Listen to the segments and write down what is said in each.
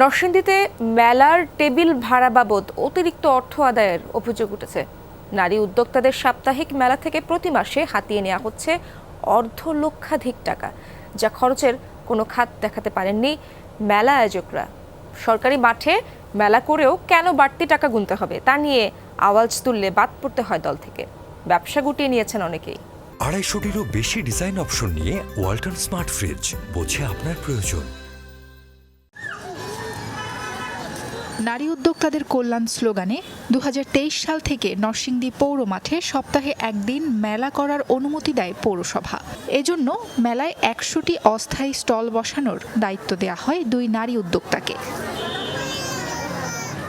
নরসিংদীতে মেলার টেবিল ভাড়া বাবদ অতিরিক্ত অর্থ আদায়ের অভিযোগ উঠেছে। নারী উদ্যোক্তাদের সাপ্তাহিক মেলা থেকে প্রতি মাসে হাতিয়ে নেওয়া হচ্ছে অর্ধ লক্ষাধিক টাকা, যা খরচের কোনো খাত দেখাতে পারেননি মেলা আয়োজকরা। সরকারি মাঠে মেলা করেও কেন বাড়তি টাকা গুনতে হবে তা নিয়ে আওয়াজ তুললে বাদ পড়তে হয় দল থেকে। ব্যবসা গুটিয়ে নিয়েছেন অনেকেই। আড়াইশোটিরও বেশি ডিজাইন অপশন নিয়ে ওয়ালটন স্মার্ট ফ্রিজ, বোঝে আপনার প্রয়োজন। নারী উদ্যোক্তাদের কল্যাণ স্লোগানে দু হাজার তেইশ সাল থেকে নরসিংদী পৌর মাঠে সপ্তাহে একদিন মেলা করার অনুমতি দেয় পৌরসভা। এজন্য মেলায় একশোটি অস্থায়ী স্টল বসানোর দায়িত্ব দেয়া হয় দুই নারী উদ্যোক্তাকে।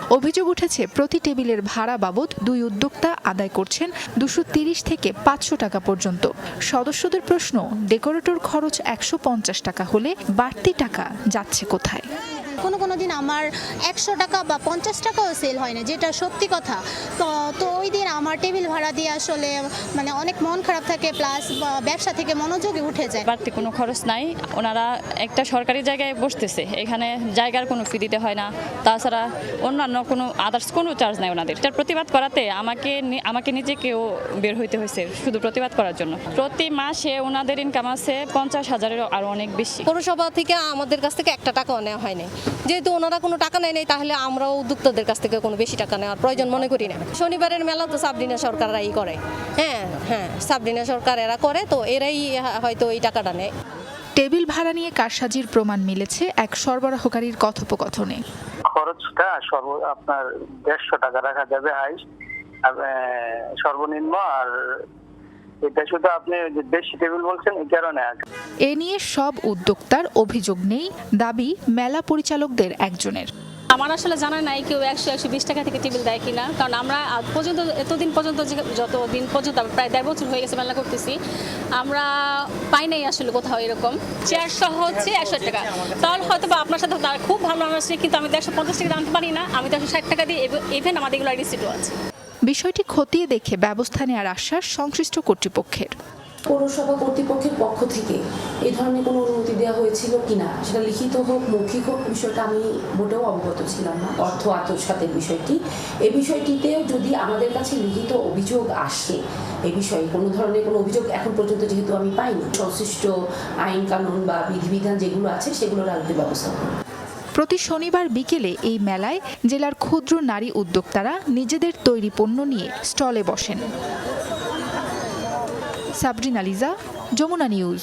অভিযোগ উঠেছে, প্রতি টেবিলের ভাড়া বাবদ দুই উদ্যোক্তা আদায় করছেন দুশো থেকে পাঁচশো টাকা পর্যন্ত। সদস্যদের প্রশ্ন, ডেকোরেটর খরচ একশো পঞ্চাশ টাকা হলে বাড়তি টাকা যাচ্ছে কোথায়? কোনো কোনো দিন আমার একশো টাকা বা পঞ্চাশ টাকাও সেল হয় না যেটা সত্যি কথা। তো তো ওই দিন আমার টেবিল ভাড়া দিয়ে আসলে মানে অনেক মন খারাপ থাকে প্লাস ব্যবসা থেকে মনোযোগী উঠে যায়। বাড়তি কোনো খরচ নাই। ওনারা একটা সরকারি জায়গায় বসতেছে এখানে জায়গার কোনো ফি দিতে হয় না। তাছাড়া অন্যান্য কোনো আদার্স কোনো চার্জ নাই ওনাদের। এটার প্রতিবাদ করাতে আমাকে নি- আমাকে নিজেকেও বের হইতে হয়েছে শুধু প্রতিবাদ করার জন্য। প্রতি মাসে ওনাদের ইনকাম আছে পঞ্চাশ হাজারেরও আরও অনেক বেশি। পৌরসভা থেকে আমাদের কাছ থেকে একটা টাকাও নেওয়া হয়নি। যেহেতু ওনারা কোনো টাকা নেয় নাই তাহলে আমরাও উদ্যোক্তাদের কাছ থেকে কোনো বেশি টাকা নেওয়ার প্রয়োজন মনে করি না। শনিবারের মেলা তো সাবরিনা সরকাররাই করে। হ্যাঁ হ্যাঁ সাবরিনা সরকার এরা করে তো এরাই হয়তো এই টাকাটা নেয়। টেবিল ভাড়া নিয়ে কারসাজির প্রমাণ মিলেছে এক সরবরাহকারীর কথোপকথনে। খরচটা সর্ব আপনার দেড়শো টাকা রাখা যাবে হাইস সর্বনিম্ন আর এটা শুধু আপনি বেশি টেবিল বলছেন এই কারণে এ নিয়ে সব উদ্যোক্তার অভিযোগ নেই দাবি মেলা পরিচালকদের একজনের। আমার আসলে জানা নাই কেউ একশো একশো বিশ টাকা থেকে টেবিল দেয় কিনা কারণ আমরা আজ পর্যন্ত এতদিন পর্যন্ত যে- যত দিন পর্যন্ত প্রায় দেড় বছর হয়ে গেছে মেলা করতেছি আমরা পাই নাই আসলে কোথাও এরকম। চেয়ার সহ হচ্ছে একশো টাকা। তাহলে হয়তো বা আপনার সাথে তার খুব ভালো আছে কিন্তু আমি তো একশো পঞ্চাশ টাকা আনতে পারি না আমি তো একশো ষাট টাকা দিয়ে ইভেন আমাদের এগুলো রিসিটও আছে। বিষয়টি খতিয়ে দেখে ব্যবস্থা নেওয়ার আশ্বাস সংশ্লিষ্ট কর্তৃপক্ষের। পৌরসভা কর্তৃপক্ষের পক্ষ থেকে এই ধরনের কোনো অনুমতি দেওয়া হয়েছিল কিনা, সেটা লিখিত হোক, মৌখিক হোক, বিষয়টা আমি মোটেও অবগত ছিলাম না। অর্থ আত্মসাতের বিষয়টি। এই বিষয়টিতে যদি আমাদের কাছে লিখিত অভিযোগ আসে এই বিষয়ে কোনো ধরনের কোনো অভিযোগ এখন পর্যন্ত যেহেতু আমি পাইনি, সংশ্লিষ্ট আইন কানুন বা বিধিবিধান যেগুলো আছে সেগুলো রাখতে ব্যবস্থা প্রতি শনিবার বিকেলে এই মেলায় জেলার ক্ষুদ্র নারী উদ্যোক্তারা নিজেদের তৈরি পণ্য নিয়ে স্টলে বসেন। সাবরিন আলিজা যমুনা নিউজ।